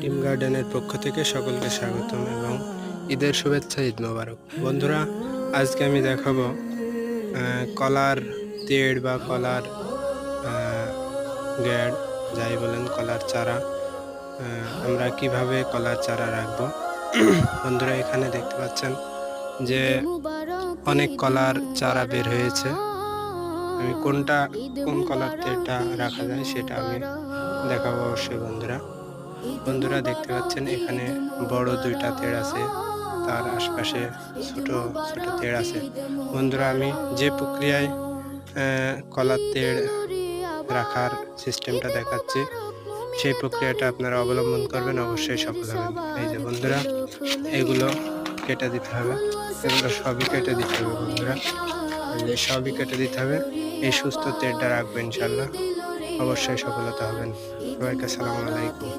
Team গার্ডেনের পক্ষ থেকে সকলকে স্বাগতম এবং ঈদের শুভেচ্ছা, ঈদ মোবারক। বন্ধুরা, আজকে আমি দেখাবো কলার তেড় বা কলার গ্যাড যাই বলেন, কলার চারা। আমরা কীভাবে কলার চারা রাখব? বন্ধুরা, এখানে দেখতে পাচ্ছেন যে অনেক কলার চারা বের হয়েছে। আমি কোনটা, কোন কলার তেড়টা রাখা যায় সেটা আমি দেখাবো অবশ্যই, বন্ধুরা। বন্ধুরা দেখতে পাচ্ছেন, এখানে বড় দুইটা তেড় আছে। তার আশপাশে ছোট ছোট তেড় আছে। বন্ধুরা, আমি যে প্রক্রিয়ায় কলার তেড় রাখার সিস্টেমটা দেখাচ্ছি, সেই প্রক্রিয়াটা আপনারা অবলম্বন করবেন, অবশ্যই সফল হবেন। এই যে বন্ধুরা, এগুলো কেটে দিতে হবে। এগুলো সবই কেটে দিতে হবে বন্ধুরা। সবই কেটে দিতে হবে। এই সুস্থ তেড়টা রাখবেন ইনশাল্লাহ অবশ্যই সফলতা হবেন। সবাইকে সালাম আলাইকুম।